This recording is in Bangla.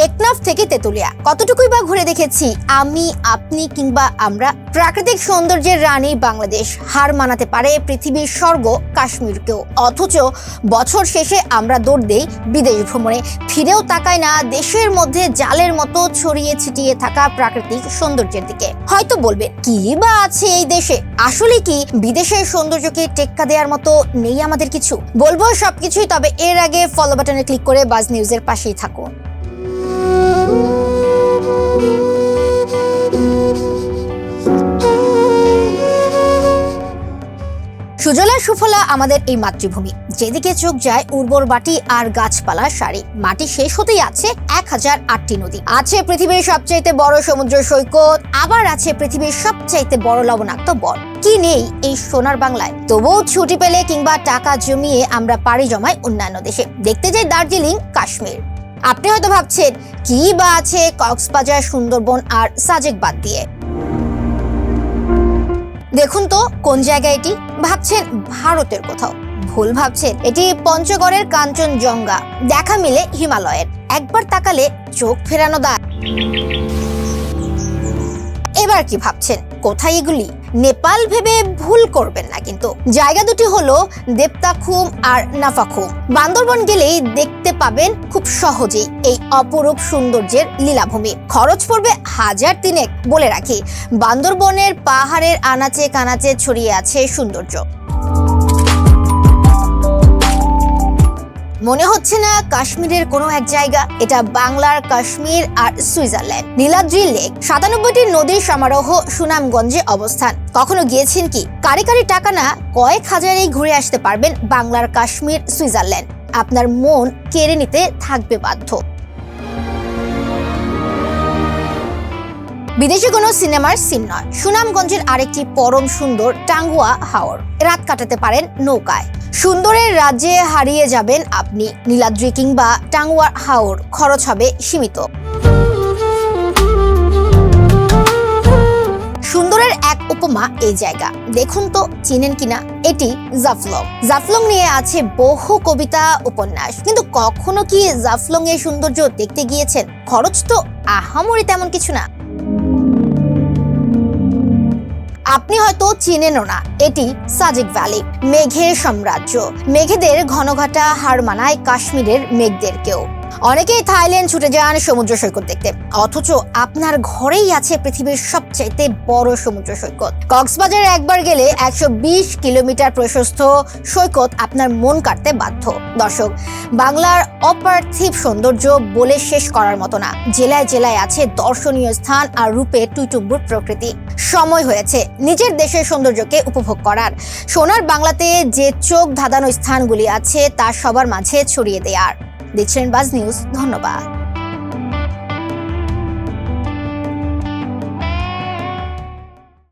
টেকনাফ থেকে তেতুলিয়া। কতটুকুই বা ঘুরে দেখেছি, আমি, আপনি কিংবা আমরা, প্রাকৃতিক সৌন্দর্যের রানী বাংলাদেশ। হার মানাতে পারে পৃথিবীর স্বর্গ কাশ্মীরকেও। অথচ বছর শেষে আমরা দৌড় দেই বিদেশ ভ্রমণে। ফিরেও তাকায় না, দেশের মধ্যে জালের মতো ছড়িয়ে ছিটিয়ে থাকা প্রাকৃতিক সৌন্দর্যের দিকে। হয়তো বলবে কি বা আছে এই দেশে? আসলে কি বিদেশের সৌন্দর্যকে টেক্কা দেওয়ার মতো নেই আমাদের কিছু? বলব সবকিছুই, তবে এর আগে ফলো বাটনে ক্লিক করে বাজ নিউজের পাশেই থাকুন। সুজলা সুফলা আমাদের এই মাতৃভূমি। যেদিকে চোখ যায়, উর্বর মাটি আর গাছপালা সারি। মাটি শেষ হতেই আছে এক হাজার আটটি নদী। আছে পৃথিবীর সবচাইতে বড় সমুদ্র সৈকত, আবার আছে পৃথিবীর সবচাইতে বড় লবণাক্ত বন। কি নেই এই সোনার বাংলায়? তবুও ছুটি পেলে কিংবা টাকা জমিয়ে আমরা পাড়ি জমাই অন্যান্য দেশে। দেখতে যাই দার্জিলিং, কাশ্মীর। আপনি হয়তো ভাবছেন, কি বা আছে কক্সবাজার, সুন্দরবন আর সাজেক বাদ দিয়ে? দেখুন তো কোন জায়গা এটি? ভাবছেন ভারতের কোথাও। ভুল ভাবছেন। এটি পঞ্চগড়ের কাঞ্চনজঙ্ঘা। দেখা মিলে হিমালয়ের। একবার তাকালে চোখ ফেরানো দায় এবার কি ভাবছেন? কোথায় এগুলি? নেপাল ভেবে ভুল করবেন না কিন্তু। জায়গা দুটি হলো দেবতাখুম আর নাফাখুম। বান্দরবন গেলেই দেখতে পাবেন খুব সহজেই এই অপরূপ সৌন্দর্যের লীলাভূমি। খরচ পড়বে হাজার তিনেক বলে রাখি। বান্দরবনের পাহাড়ের আনাচে কানাচে ছড়িয়ে আছে সৌন্দর্য। মনে হচ্ছে না কাশ্মীরের কোনো এক জায়গা, এটা বাংলার কাশ্মীর আর সুইজারল্যান্ড। নীলাদ্রি লেক, সাতানব্বইটি নদীর সমারোহ সুনামগঞ্জে অবস্থান। কখনো গিয়েছেন কি? কারি কারি টাকা না কয়েক হাজারেই ঘুরে আসতে পারবেন বাংলার কাশ্মীর, সুইজারল্যান্ড। আপনার মন কেড়ে নিতে থাকবে বাধ্য। বিদেশি কোনো সিনেমার সিন নয়। সুনামগঞ্জের আরেকটি পরম সুন্দর টাঙ্গুয়া হাওর। রাত কাটাতে পারেন নৌকায়। সুন্দরের রাজ্যে হারিয়ে যাবেন আপনি। নীলাদ্রি কিংবা টাঙ্গুয়ার হাওর খরচ হবে সীমিত। এক এই জায়গা। দেখুন তো, চিনেন কিনা? এটি জাফলং। জাফলং নিয়ে আছে বহু কবিতা, উপন্যাস। কিন্তু কখনো কি জাফলং এর সৌন্দর্য দেখতে গিয়েছেন? খরচ তো আহামরি তেমন কিছু না। আপনি হয়তো চিনেনও না, এটি সাজেক ভ্যালি, মেঘের সাম্রাজ্য। মেঘেদের ঘনঘাটা হার মানায় কাশ্মীরের মেঘদেরকেও। অনেকেই থাইল্যান্ড ছুটে যান সমুদ্র সৈকত দেখতে। অথচ আপনার ঘরেই আছে পৃথিবীর সবচাইতে বড় সমুদ্র সৈকত। কক্সবাজারে একবার গেলে একশো বিশ কিলোমিটার প্রশস্ত সৈকত আপনার মন কাটতে বাধ্য। দর্শক, বাংলার অপার্থিব সৌন্দর্য বলে শেষ করার মতো না। জেলায় জেলায় আছে দর্শনীয় স্থান আর রূপে টুইটুম্বুর প্রকৃতি। সময় হয়েছে নিজের দেশের সৌন্দর্যকে উপভোগ করার। সোনার বাংলাতে যে চোখ ধাঁধানো স্থানগুলি আছে তা সবার মাঝে ছড়িয়ে দেওয়ার দেখছিলেন বাজ নিউজ ধন্যবাদ।